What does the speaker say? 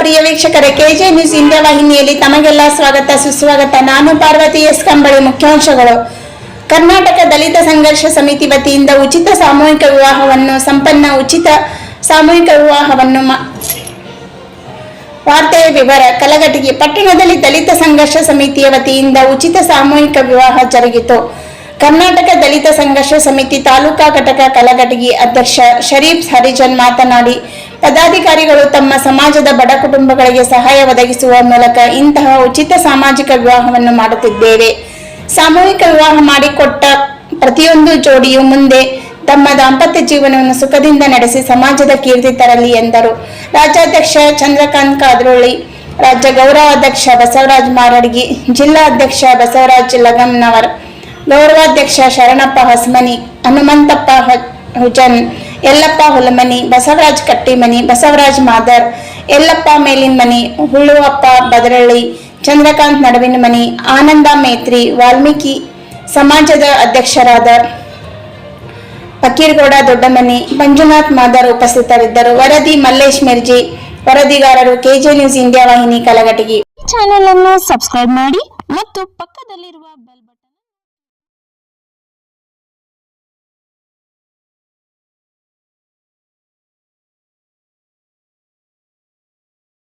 ಪ್ರಿಯ ವೀಕ್ಷಕರೇ K J news India ವಾಹಿನಿಯಲ್ಲಿ ತಮಗೆಲ್ಲ ಸ್ವಾಗತ, ಸುಸ್ವಾಗತ. ನಾನು ಪಾರ್ವತಿ ಎಸ್ ಕಂಬಳಿ ಮುಖ್ಯಾಂಶಗಳು. ಕರ್ನಾಟಕ ದಲಿತ ಸಂಘರ್ಷ ಸಮಿತಿ ವತಿಯಿಂದ ಉಚಿತ ಸಾಮೂಹಿಕ ವಿವಾಹವನ್ನು, ಸಂಪನ್ನ ಉಚಿತ ಸಾಮೂಹಿಕ ವಿವಾಹವನ್ನು ವಾರ್ತೆಯ ವಿವರ ಕಲಘಟಗಿ ಪಟ್ಟಣದಲ್ಲಿ ದಲಿತ ಸಂಘರ್ಷ ಸಮಿತಿಯ ವತಿಯಿಂದ ಉಚಿತ ಸಾಮೂಹಿಕ ವಿವಾಹ ಜರುಗಿತು. ಕರ್ನಾಟಕ ದಲಿತ ಸಂಘರ್ಷ ಸಮಿತಿ ತಾಲೂಕಾ ಘಟಕ ಕಲಘಟಗಿ ಅಧ್ಯಕ್ಷ ಶರೀಫ್ ಹರಿಜನ್ ಮಾತನಾಡಿ ಪದಾಧಿಕಾರಿಗಳು ತಮ್ಮ ಸಮಾಜದ ಬಡ ಕುಟುಂಬಗಳಿಗೆ ಸಹಾಯ ಒದಗಿಸುವ ಮೂಲಕ ಇಂತಹ ಉಚಿತ ಸಾಮಾಜಿಕ ವಿವಾಹವನ್ನು ಮಾಡುತ್ತಿದ್ದೇವೆ. ಸಾಮೂಹಿಕ ವಿವಾಹ ಮಾಡಿಕೊಟ್ಟ ಪ್ರತಿಯೊಂದು ಜೋಡಿಯು ಮುಂದೆ ತಮ್ಮ ದಾಂಪತ್ಯ ಜೀವನವನ್ನು ಸುಖದಿಂದ ನಡೆಸಿ ಸಮಾಜದ ಕೀರ್ತಿ ತರಲಿ ಎಂದರು. ರಾಜ್ಯಾಧ್ಯಕ್ಷ ಚಂದ್ರಕಾಂತ್ ಕಾದ್ರೋಳಿ, ರಾಜ್ಯ ಗೌರವಾಧ್ಯಕ್ಷ ಬಸವರಾಜ್ ಮಾರಡ್ಗಿ, ಜಿಲ್ಲಾ ಅಧ್ಯಕ್ಷ ಬಸವರಾಜ್ ಲಗಮ್ನವರ್ ಗೌರವಾಧ್ಯಕ್ಷ ಶರಣಪ್ಪ ಹಸ್ಮನಿ, ಹನುಮಂತಪ್ಪ ಹುಜನ್ ಯಲ್ಲಪ್ಪ ಹೊಲಮನಿ, ಬಸವರಾಜ್ ಕಟ್ಟಿಮನಿ, ಬಸವರಾಜ್ ಮಾದರ್ ಯಲ್ಲಪ್ಪ ಮೇಲಿನ್ಮನಿ ಹುಳುವಪ್ಪ ಬದರಳ್ಳಿ, ಚಂದ್ರಕಾಂತ್ ನಡುವಿನ ಮನಿ, ಆನಂದ ಮೇತ್ರಿ, ವಾಲ್ಮೀಕಿ ಸಮಾಜದ ಅಧ್ಯಕ್ಷರಾದ ಫಕೀರ್ಗೌಡ ದೊಡ್ಡಮನಿ, ಮಂಜುನಾಥ್ ಮಾದರ್ ಉಪಸ್ಥಿತರಿದ್ದರು. ವರದಿ ಮಲ್ಲೇಶ್ ಮಿರ್ಜಿ, ವರದಿಗಾರರು ಕೆಜೆ ನ್ಯೂಸ್ ಇಂಡಿಯಾ ವಾಹಿನಿ ಕಲಘಟಗಿ. ಚಾನೆಲ್ ಅನ್ನು ಸಬ್ಸ್ಕ್ರೈಬ್ ಮಾಡಿ ಮತ್ತು ಪಕ್ಕದಲ್ಲಿರುವ ಬೆಲ್